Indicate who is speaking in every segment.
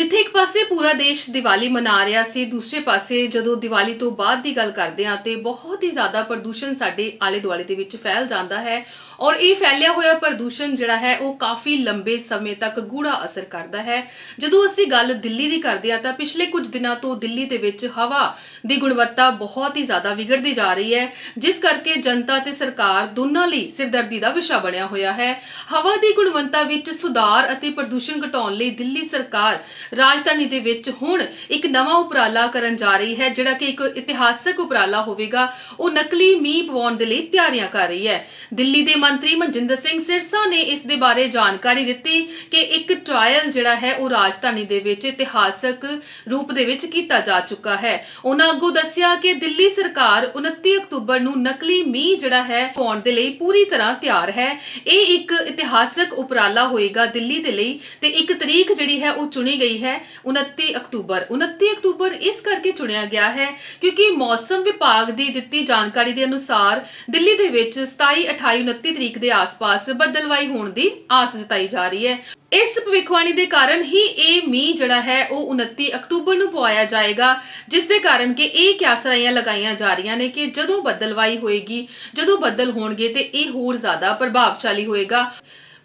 Speaker 1: ਜਿੱਥੇ ਇੱਕ ਪਾਸੇ ਪੂਰਾ ਦੇਸ਼ ਦੀਵਾਲੀ ਮਨਾ ਰਿਹਾ ਸੀ, ਦੂਸਰੇ ਪਾਸੇ ਜਦੋਂ ਦੀਵਾਲੀ ਤੋਂ ਬਾਅਦ ਦੀ ਗੱਲ ਕਰਦੇ ਹਾਂ ਤੇ ਬਹੁਤ ਹੀ ਜ਼ਿਆਦਾ ਪ੍ਰਦੂਸ਼ਣ ਸਾਡੇ ਆਲੇ ਦੁਆਲੇ ਦੇ ਵਿੱਚ ਫੈਲ ਜਾਂਦਾ ਹੈ ਔਰ ਇਹ ਫੈਲਿਆ ਹੋਇਆ ਪ੍ਰਦੂਸ਼ਣ ਜਿਹੜਾ ਹੈ ਉਹ ਕਾਫੀ ਲੰਬੇ ਸਮੇਂ ਤੱਕ ਗੂੜਾ ਅਸਰ ਕਰਦਾ ਹੈ। ਜਦੋਂ ਅਸੀਂ ਗੱਲ ਦਿੱਲੀ ਦੀ ਕਰਦੇ ਹਾਂ ਤਾਂ ਪਿਛਲੇ ਕੁਝ ਦਿਨਾਂ ਤੋਂ ਦਿੱਲੀ ਦੇ ਵਿੱਚ ਹਵਾ ਦੀ ਗੁਣਵੱਤਾ ਬਹੁਤ ਹੀ ਜ਼ਿਆਦਾ ਵਿਗੜਦੀ ਜਾ ਰਹੀ ਹੈ, ਜਿਸ ਕਰਕੇ ਜਨਤਾ ਤੇ ਸਰਕਾਰ ਦੋਨਾਂ ਲਈ ਸਿਰਦਰਦੀ ਦਾ ਵਿਸ਼ਾ ਬਣਿਆ ਹੋਇਆ ਹੈ। ਹਵਾ ਦੀ ਗੁਣਵੱਤਾ ਵਿੱਚ ਸੁਧਾਰ ਅਤੇ ਪ੍ਰਦੂਸ਼ਣ ਘਟਾਉਣ ਲਈ ਦਿੱਲੀ ਸਰਕਾਰ ਰਾਜਧਾਨੀ ਦੇ ਵਿੱਚ ਹੁਣ ਇੱਕ ਨਵਾਂ ਉਪਰਾਲਾ ਕਰਨ ਜਾ ਰਹੀ ਹੈ, ਜਿਹੜਾ ਕਿ ਇੱਕ ਇਤਿਹਾਸਕ ਉਪਰਾਲਾ ਹੋਵੇਗਾ। ਉਹ ਨਕਲੀ ਮੀਂਹ ਪਵਾਉਣ ਦੇ ਲਈ ਤਿਆਰੀਆਂ ਕਰ ਰਹੀ ਹੈ। ਦਿੱਲੀ ਦੇ ਮੰਤਰੀ ਮਨਜਿੰਦਰ ਸਿੰਘ ਸਿਰਸਾ ਨੇ ਇਸ ਦੇ ਬਾਰੇ ਜਾਣਕਾਰੀ ਦਿੱਤੀ ਕਿ ਇੱਕ ਟ੍ਰਾਇਲ ਜਿਹੜਾ ਹੈ, ਉਹ ਰਾਜਧਾਨੀ ਦੇ ਵਿੱਚ ਇਤਿਹਾਸਕ ਰੂਪ ਦੇ ਵਿੱਚ ਕੀਤਾ ਜਾ ਚੁੱਕਾ ਹੈ। ਉਹਨਾਂ ਅੱਗੋਂ ਦੱਸਿਆ ਕਿ ਦਿੱਲੀ ਸਰਕਾਰ 29 ਅਕਤੂਬਰ ਨੂੰ ਨਕਲੀ ਮੀਂਹ ਜਿਹੜਾ ਹੈ ਪਾਉਣ ਦੇ ਲਈ ਪੂਰੀ ਤਰ੍ਹਾਂ ਤਿਆਰ ਹੈ। ਇਹ ਇੱਕ ਇਤਿਹਾਸਕ ਉਪਰਾਲਾ ਹੋਏਗਾ ਦਿੱਲੀ ਦੇ ਲਈ ਤੇ ਇੱਕ ਤਰੀਕ ਜਿਹੜੀ ਹੈ, ਉਹ ਚੁਣੀ ਗਈ ਹੈ 29 ਅਕਤੂਬਰ। 29 ਅਕਤੂਬਰ ਇਸ ਕਰਕੇ ਚੁਣਿਆ ਗਿਆ ਹੈ ਕਿਉਂਕਿ ਮੌਸਮ ਵਿਭਾਗ ਦੀ ਦਿੱਤੀ ਜਾਣਕਾਰੀ ਦੇ ਅਨੁਸਾਰ ਦਿੱਲੀ ਦੇ ਵਿੱਚ 27 28 29 ਤਰੀਕ ਦੇ ਆਸ-ਪਾਸ ਬੱਦਲਵਾਈ ਹੋਣ ਦੀ ਆਸ ਜਤਾਈ ਜਾ ਰਹੀ ਹੈ। ਇਸ ਭਵਿੱਖਬਾਣੀ ਦੇ ਕਾਰਨ ਹੀ ਇਹ ਮੀਂਹ ਜਿਹੜਾ ਹੈ ਉਹ 29 ਅਕਤੂਬਰ ਨੂੰ ਪਵਾਇਆ ਜਾਏਗਾ, ਜਿਸ ਦੇ ਕਾਰਨ ਕਿ ਇਹ ਕਿਆਸਰਾਈਆਂ ਲਗਾਈਆਂ ਜਾ ਰਹੀਆਂ ਨੇ ਕਿ ਜਦੋਂ ਬੱਦਲਵਾਈ ਹੋਏਗੀ, ਜਦੋਂ ਬੱਦਲ ਹੋਣਗੇ ਤੇ ਇਹ ਹੋਰ ਜ਼ਿਆਦਾ ਪ੍ਰਭਾਵਸ਼ਾਲੀ ਹੋਏਗਾ।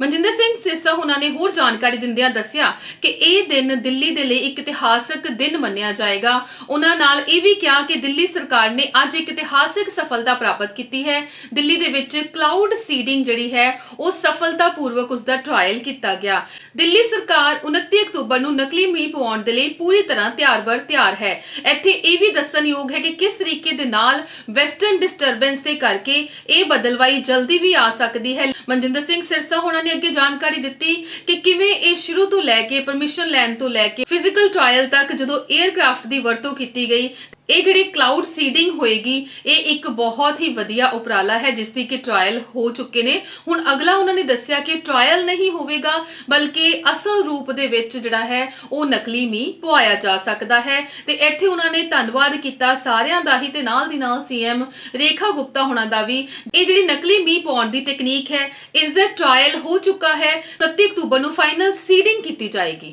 Speaker 1: ਮਨਜਿੰਦਰ ਸਿੰਘ ਸਿਰਸਾ ਉਹਨਾਂ ਨੇ ਹੋਰ ਜਾਣਕਾਰੀ ਦਿੰਦਿਆਂ ਦੱਸਿਆ ਕਿ ਇਹ ਦਿਨ ਦਿੱਲੀ ਦੇ ਲਈ ਇੱਕ ਇਤਿਹਾਸਕ ਦਿਨ ਮੰਨਿਆ ਜਾਏਗਾ। ਉਹਨਾਂ ਨਾਲ ਇਹ ਵੀ ਕਿਹਾ ਕਿ ਦਿੱਲੀ ਸਰਕਾਰ ਨੇ ਅੱਜ ਇੱਕ ਇਤਿਹਾਸਕ ਸਫਲਤਾ ਪ੍ਰਾਪਤ ਕੀਤੀ ਹੈ। ਦਿੱਲੀ ਦੇ ਵਿੱਚ ਕਲਾਊਡ ਸੀਡਿੰਗ ਜਿਹੜੀ ਹੈ, ਉਹ ਸਫਲਤਾਪੂਰਵਕ ਉਸ ਦਾ ਟ੍ਰਾਇਲ ਕੀਤਾ ਗਿਆ। ਦਿੱਲੀ ਸਰਕਾਰ 29 ਅਕਤੂਬਰ ਨੂੰ ਨਕਲੀ ਮੀਂਹ ਪਵਾਉਣ ਦੇ ਲਈ ਪੂਰੀ ਤਰ੍ਹਾਂ ਤਿਆਰ-ਬਰ ਤਿਆਰ ਹੈ। ਇੱਥੇ ਇਹ ਵੀ ਦੱਸਣਯੋਗ ਹੈ ਕਿ ਕਿਸ ਤਰੀਕੇ ਦੇ ਨਾਲ ਵੈਸਟਰਨ ਡਿਸਟਰਬੈਂਸ ਦੇ ਕਰਕੇ ਇਹ ਬਦਲਵਾਈ ਜਲਦੀ ਵੀ ਆ ਸਕਦੀ ਹੈ। ਮਨਜਿੰਦਰ ਸਿੰਘ ਸਿਰਸਾ ਹੋਣਾ ਨੇ ਅੱਗੇ ਜਾਣਕਾਰੀ ਦਿੱਤੀ ਕਿ ਕਿਵੇਂ ਇਹ ਸ਼ੁਰੂ ਤੋਂ ਲੈ ਕੇ ਪਰਮਿਸ਼ਨ ਲੈਣ ਤੋਂ ਲੈ ਕੇ ਫਿਜ਼ੀਕਲ ਟ੍ਰਾਇਲ ਤੱਕ ਜਦੋਂ 에ਅਰਕ੍ਰਾਫਟ ਦੀ ਵਰਤੋਂ ਕੀਤੀ ਗਈ ਇਹ ਜਿਹੜੀ ਕਲਾਊਡ ਸੀਡਿੰਗ ਹੋਏਗੀ, ਇਹ ਇੱਕ ਬਹੁਤ ਹੀ ਵਧੀਆ ਉਪਰਾਲਾ ਹੈ, ਜਿਸ ਦੀ ਕਿ ਟ੍ਰਾਇਲ ਹੋ ਚੁੱਕੇ ਨੇ। ਹੁਣ ਅਗਲਾ ਉਹਨਾਂ ਨੇ ਦੱਸਿਆ ਕਿ ਟ੍ਰਾਇਲ ਨਹੀਂ ਹੋਵੇਗਾ, ਬਲਕਿ ਅਸਲ ਰੂਪ ਦੇ ਵਿੱਚ ਜਿਹੜਾ ਹੈ, ਉਹ ਨਕਲੀ ਮੀਂਹ ਪਵਾਇਆ ਜਾ ਸਕਦਾ ਹੈ। ਤੇ ਇੱਥੇ ਉਹਨਾਂ ਨੇ ਧੰਨਵਾਦ ਕੀਤਾ ਸਾਰਿਆਂ ਦਾ ਹੀ ਤੇ ਨਾਲ ਦੀ ਨਾਲ ਸੀਐਮ ਰੇਖਾ ਗੁਪਤਾ ਹੋਣਾ ਦਾ ਵੀ। ਇਹ ਜਿਹੜੀ ਨਕਲੀ ਮੀਂਹ ਪਾਉਣ ਦੀ ਤਕਨੀਕ ਹੈ, ਇਸ ਦਾ ਟ੍ਰਾਇਲ ਹੋ ਚੁੱਕਾ ਹੈ। 31 ਅਕਤੂਬਰ ਨੂੰ ਫਾਈਨਲ ਸੀਡਿੰਗ ਕੀਤੀ ਜਾਏਗੀ।